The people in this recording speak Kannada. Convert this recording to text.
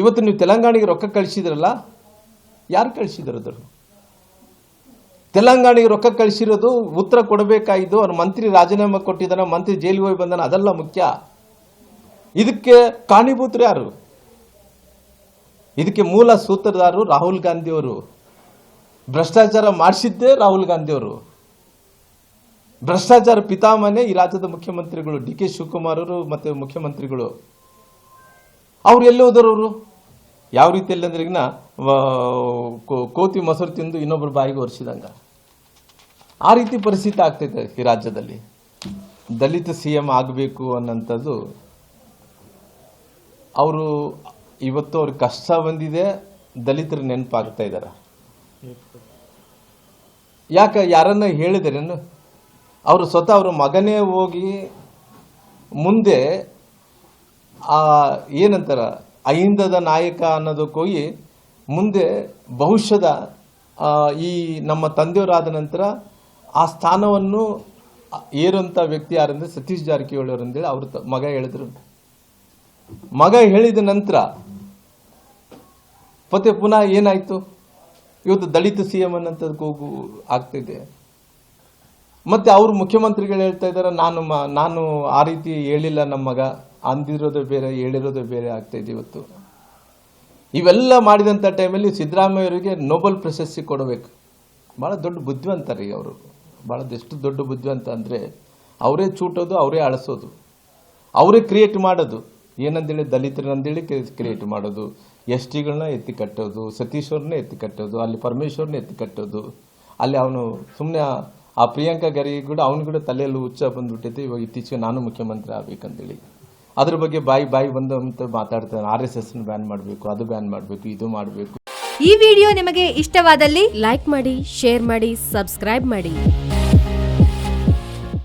ಇವತ್ತು ನೀವು ತೆಲಂಗಾಣಿಗೆ ರೊಕ್ಕ ಕಳಿಸಿದ್ರಲ್ಲ, ಯಾರು ಕಳಿಸಿದ್ರು ತೆಲಂಗಾಣಿಗೆ ರೊಕ್ಕ ಕಳಿಸಿರೋದು ಉತ್ತರ ಕೊಡಬೇಕಾಯಿತು, ಅವ್ರ ಮಂತ್ರಿ ರಾಜೀನಾಮೆ ಕೊಟ್ಟಿದ್ದಾನೆ, ಮಂತ್ರಿ ಜೈಲಿಗೆ ಹೋಗಿ ಬಂದಾನ, ಅದೆಲ್ಲ ಮುಖ್ಯ. ಇದಕ್ಕೆ ಕಾಣಿಭೂತರು ಯಾರು? ಇದಕ್ಕೆ ಮೂಲ ಸೂತ್ರಧಾರರು ರಾಹುಲ್ ಗಾಂಧಿಯವರು ಭ್ರಷ್ಟಾಚಾರ ಮಾಡಿಸಿದ್ದೇ ರಾಹುಲ್ ಗಾಂಧಿಯವರು ಭ್ರಷ್ಟಾಚಾರ ಪಿತಾಮನೆ ಈ ರಾಜ್ಯದ ಮುಖ್ಯಮಂತ್ರಿಗಳು, ಡಿ ಕೆ ಶಿವಕುಮಾರ್ ಅವರು ಮತ್ತು ಮುಖ್ಯಮಂತ್ರಿಗಳು. ಅವ್ರು ಎಲ್ಲಿ ಹೋದರು ಅವರು? ಯಾವ ರೀತಿಯಲ್ಲಿ ಅಂದ್ರೆ ಈಗ ಕೋತಿ ಮೊಸರು ತಿಂದು ಇನ್ನೊಬ್ಬರು ಬಾಯಿಗೆ ಒರೆಸಿದಂಗ. ಆ ರೀತಿ ಪರಿಸ್ಥಿತಿ ಆಗ್ತೈತೆ ಈ ರಾಜ್ಯದಲ್ಲಿ. ದಲಿತ ಸಿ ಎಂ ಆಗಬೇಕು ಅನ್ನೋಂಥದ್ದು ಅವರು ಇವತ್ತು ಅವ್ರಿಗೆ ಕಷ್ಟ ಬಂದಿದೆ, ದಲಿತರು ನೆನಪಾಗ್ತಾ ಇದ್ದಾರೆ. ಯಾಕೆ, ಯಾರನ್ನ ಹೇಳಿದರೇನು? ಅವರು ಸ್ವತಃ ಅವ್ರ ಮಗನೇ ಹೋಗಿ ಮುಂದೆ ಆ ಏನಂತಾರ, ಅಹಿಂದದ ನಾಯಕ ಅನ್ನೋದಕ್ಕೋಗಿ ಮುಂದೆ ಭವಿಷ್ಯದ ಈ ನಮ್ಮ ತಂದೆಯವರಾದ ನಂತರ ಆ ಸ್ಥಾನವನ್ನು ಏರುವಂಥ ವ್ಯಕ್ತಿ ಯಾರಂದ್ರೆ ಸತೀಶ್ ಜಾರಕಿಹೊಳಿ ಅವರು ಅವ್ರ ಮಗ ಹೇಳಿದ್ರು. ಮಗ ಹೇಳಿದ ನಂತರ ಮತ್ತೆ ಪುನಃ ಏನಾಯಿತು? ಇವತ್ತು ದಲಿತ ಸಿ ಎಂ ಅನ್ನೋಂಥದ್ದು ಹೋಗು, ಆಗ್ತಿದೆ. ಮತ್ತೆ ಅವರು ಮುಖ್ಯಮಂತ್ರಿಗಳು ಹೇಳ್ತಾ ಇದ್ದಾರೆ ನಾನು ನಾನು ಆ ರೀತಿ ಹೇಳಿಲ್ಲ ನಮ್ಮ ಮಗ. ಅಂದಿರೋದು ಬೇರೆ, ಹೇಳಿರೋದು ಬೇರೆ ಆಗ್ತಾ ಇದೆ ಇವತ್ತು. ಇವೆಲ್ಲ ಮಾಡಿದಂಥ ಟೈಮಲ್ಲಿ ಸಿದ್ದರಾಮಯ್ಯವರಿಗೆ ನೋಬಲ್ ಪ್ರಶಸ್ತಿ ಕೊಡಬೇಕು. ಭಾಳ ದೊಡ್ಡ ಬುದ್ಧಿವಂತ ರೀ ಅವರು. ಭಾಳ ಎಷ್ಟು ದೊಡ್ಡ ಬುದ್ಧಿವಂತ ಅಂದರೆ ಅವರೇ ಚೂಟೋದು, ಅವರೇ ಅಳಿಸೋದು. ಅವರೇ ಕ್ರಿಯೇಟ್ ಮಾಡೋದು. ಏನಂದೇಳಿ ದಲಿತರನ್ನಂದೇಳಿ ಕ್ರಿಯೇಟ್ ಮಾಡೋದು. ಎಸ್ ಟಿಗಳನ್ನ ಎತ್ತಿ ಕಟ್ಟೋದು, ಸತೀಶ್ವರನ್ನ ಎತ್ತಿ ಕಟ್ಟೋದು, ಅಲ್ಲಿ ಪರಮೇಶ್ವರನ್ನ ಎತ್ತಿ ಕಟ್ಟೋದು. ಅಲ್ಲಿ ಅವನು ಸುಮ್ಮನೆ ಆ ಪ್ರಿಯಾಂಕಾ ಗರಿ ಕೂಡ ಅವನು ಕೂಡ ತಲೆಯಲ್ಲಿ ಹುಚ್ಚ ಬಂದ್ಬಿಟ್ಟೈತೆ ಇವಾಗ ಇತ್ತೀಚೆಗೆ ನಾನು ಮುಖ್ಯಮಂತ್ರಿ ಆಗ್ಬೇಕಂತೇಳಿ ಅದ್ರ ಬಗ್ಗೆ ಬಾಯಿ ಬಾಯಿ ಅಂತ ಮಾತಾಡ್ತಾರೆ. ಆರ್ ಎಸ್ ಎಸ್ ಬ್ಯಾನ್ ಮಾಡಬೇಕು, ಅದು ಬ್ಯಾನ್ ಮಾಡಬೇಕು, ಇದು ಮಾಡಬೇಕು. ಈ ವಿಡಿಯೋ ನಿಮಗೆ ಇಷ್ಟವಾದಲ್ಲಿ ಲೈಕ್ ಮಾಡಿ ಶೇರ್ ಮಾಡಿ ಸಬ್ಸ್ಕ್ರೈಬ್ ಮಾಡಿ.